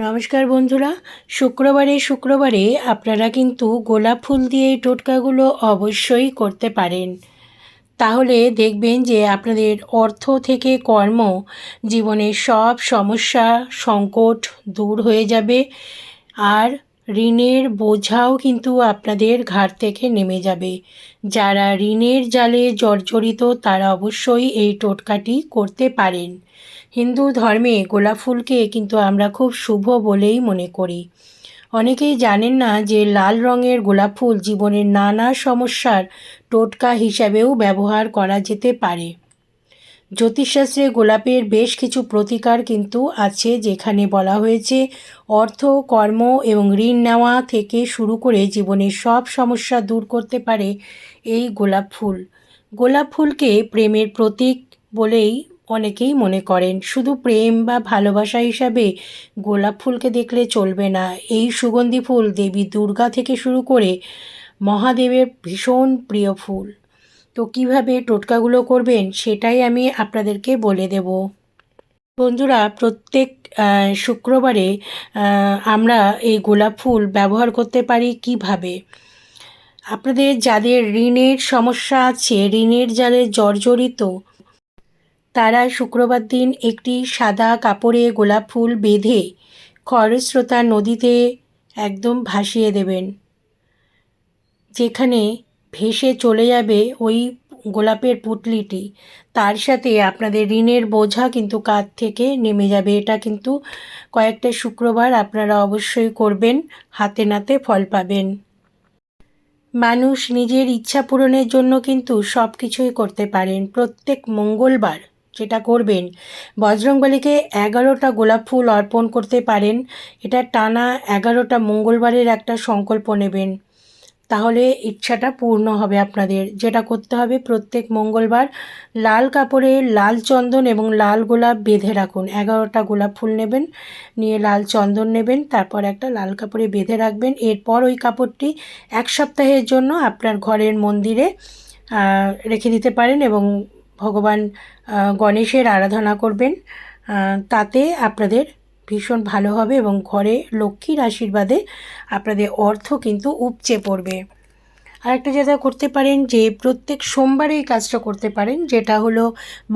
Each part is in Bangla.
নমস্কার বন্ধুরা, শুক্রবারে শুক্রবারে আপনারা কিন্তু গোলাপ ফুল দিয়ে এই টোটকাগুলো অবশ্যই করতে পারেন। তাহলে দেখবেন যে আপনাদের অর্থ থেকে কর্ম জীবনের সব সমস্যা, সংকট দূর হয়ে যাবে। আর ঋণের বোঝাও কিন্তু আপনাদের ঘাট থেকে নেমে যাবে। যারা ঋণের জালে জর্জরিত, তারা অবশ্যই এই টোটকাটি করতে পারেন। হিন্দু ধর্মে গোলাপ ফুলকে কিন্তু আমরা খুব শুভ বলেই মনে করি। অনেকেই জানেন না যে লাল রঙের গোলাপ ফুল জীবনের নানা সমস্যার টোটকা হিসাবেও ব্যবহার করা যেতে পারে। জ্যোতিষশাস্ত্রে গোলাপের বেশ কিছু প্রতিকার কিন্তু আছে যেখানে বলা হয়েছে অর্থ, কর্ম এবং ঋণ নেওয়া থেকে শুরু করে জীবনের সব সমস্যা দূর করতে পারে এই গোলাপ ফুল। গোলাপ ফুলকে প্রেমের প্রতীক বলেই অনেকেই মনে করেন। শুধু প্রেম বা ভালোবাসা হিসাবে গোলাপ ফুলকে দেখলে চলবে না। এই সুগন্ধি ফুল দেবী দুর্গা থেকে শুরু করে মহাদেবের ভীষণ প্রিয় ফুল। তো কীভাবে টোটকাগুলো করবেন সেটাই আমি আপনাদেরকে বলে দেব। বন্ধুরা, প্রত্যেক শুক্রবারে আমরা এই গোলাপ ফুল ব্যবহার করতে পারি কীভাবে? আপনাদের যাদের ঋণের সমস্যা আছে, ঋণের যাদের জর্জরিত, তারা শুক্রবার দিন একটি সাদা কাপড়ে গোলাপ ফুল বেঁধে খরস্রোতা নদীতে একদম ভাসিয়ে দেবেন। যেখানে ভেসে চলে যাবে ওই গোলাপের পুটলিটি। তার সাথে আপনাদের ঋণের বোঝা কিন্তু কাঁধ থেকে নেমে যাবে। এটা কিন্তু কয়েকটা শুক্রবার আপনারা অবশ্যই করবেন, হাতে নাতে ফল পাবেন। মানুষ নিজের ইচ্ছা পূরণের জন্য কিন্তু সব কিছুই করতে পারেন। প্রত্যেক মঙ্গলবার যেটা করবেন, বজরংবলীকে এগারোটা গোলাপ ফুল অর্পণ করতে পারেন। এটা টানা এগারোটা মঙ্গলবারের একটা সংকল্প নেবেন। তাহলে ইচ্ছাটা পূর্ণ হবে আপনাদের। যেটা করতে হবে, প্রত্যেক মঙ্গলবার লাল কাপড়ে লাল চন্দন এবং লাল গোলাপ বেঁধে রাখুন। এগারোটা গোলাপ ফুল নেবেন, নিয়ে লাল চন্দন নেবেন, তারপর একটা লাল কাপড়ে বেঁধে রাখবেন। এরপর ওই কাপড়টি এক সপ্তাহের জন্য আপনার ঘরের মন্দিরে রেখে দিতে পারেন এবং ভগবান গণেশের আরাধনা করবেন। তাতে আপনাদের ভীষণ ভালো হবে এবং ঘরে লক্ষ্মীর আশীর্বাদে আপনাদের অর্থ কিন্তু উপচে পড়বে। আরেকটা যেটা করতে পারেন যে প্রত্যেক সোমবারে এই কাজটা করতে পারেন, যেটা হলো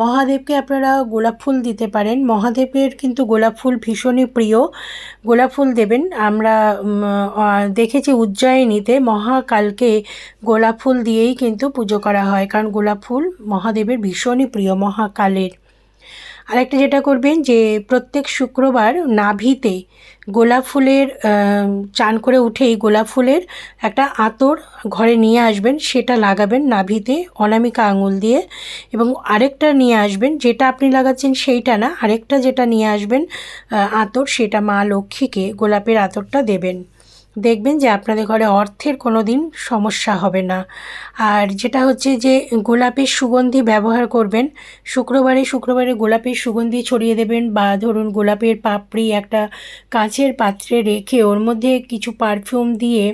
মহাদেবকে আপনারা গোলাপ ফুল দিতে পারেন। মহাদেবের কিন্তু গোলাপ ফুল ভীষণই প্রিয়। গোলাপ ফুল দেবেন। আমরা দেখেছি উজ্জয়িনীতে মহাকালকে গোলাপ ফুল দিয়েই কিন্তু পুজো করা হয়। কারণ গোলাপ ফুল মহাদেবের ভীষণই প্রিয় মহাকালের। আরেকটা যেটা করবেন যে প্রত্যেক শুক্রবার নাভিতে গোলাপ ফুলের চান করে উঠেই গোলাপ ফুলের একটা আতর ঘরে নিয়ে আসবেন, সেটা লাগাবেন নাভিতে অনামিকা আঙুল দিয়ে এবং আরেকটা নিয়ে আসবেন, যেটা আপনি লাগাচ্ছেন সেইটা না, আরেকটা যেটা নিয়ে আসবেন আতর সেটা মা লক্ষ্মীকে গোলাপের আতরটা দেবেন। দেখবেন যে আপনাদের ঘরে অর্থের কোনো দিন সমস্যা হবে না। আর যেটা হচ্ছে যে গোলাপের সুগন্ধি ব্যবহার করবেন, শুক্রবারে শুক্রবারে গোলাপের সুগন্ধি ছড়িয়ে দেবেন বা ধরুন গোলাপের পাপড়ি একটা কাঁচের পাত্রে রেখে ওর মধ্যে কিছু পারফিউম দিয়ে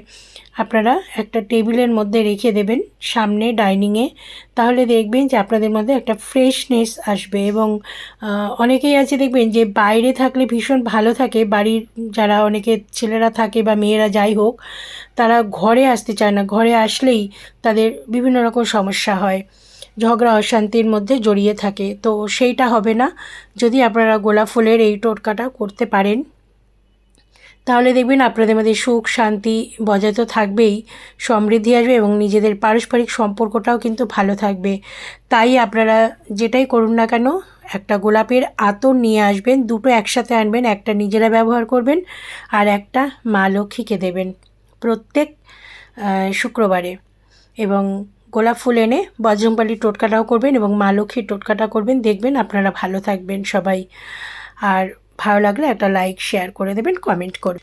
আপনারা একটা টেবিলের মধ্যে রেখে দেবেন সামনে ডাইনিংয়ে তাহলে দেখবেন যে আপনাদের মধ্যে একটা ফ্রেশনেস আসবে এবং অনেকেই আছে দেখবেন যে বাইরে থাকলে ভীষণ ভালো থাকে। বাড়ির যারা অনেকে ছেলেরা থাকে বা মেয়েরা যাই হোক, তারা ঘরে আসতে চায় না। ঘরে আসলেই তাদের বিভিন্ন রকম সমস্যা হয়। ঝগড়া, অশান্তির মধ্যে জড়িয়ে থাকে। তো সেইটা হবে না। যদি আপনারা গোলাপ ফুলের এই টোটকাটা করতে পারেন, তাহলে দেখবেন আপনাদের মধ্যে সুখ, শান্তি বজায় তো থাকবেই, সমৃদ্ধি আসবে এবং নিজেদের পারস্পরিক সম্পর্কটাও কিন্তু ভালো থাকবে। তাই আপনারা যেটাই করুন না কেন একটা গোলাপের আতর নিয়ে আসবেন, দুটো একসাথে আনবেন, একটা নিজেরা ব্যবহার করবেন আর একটা মা লক্ষ্মীকে দেবেন প্রত্যেক শুক্রবারে। এবং গোলাপ ফুল এনে বজরংবালির টোটকাটাও করবেন এবং মা লক্ষ্মীর টোটকাটা করবেন, দেখবেন আপনারা ভালো থাকবেন সবাই। আর ভালো লাগলে একটা লাইক শেয়ার করে দেবেন কমেন্ট করবেন।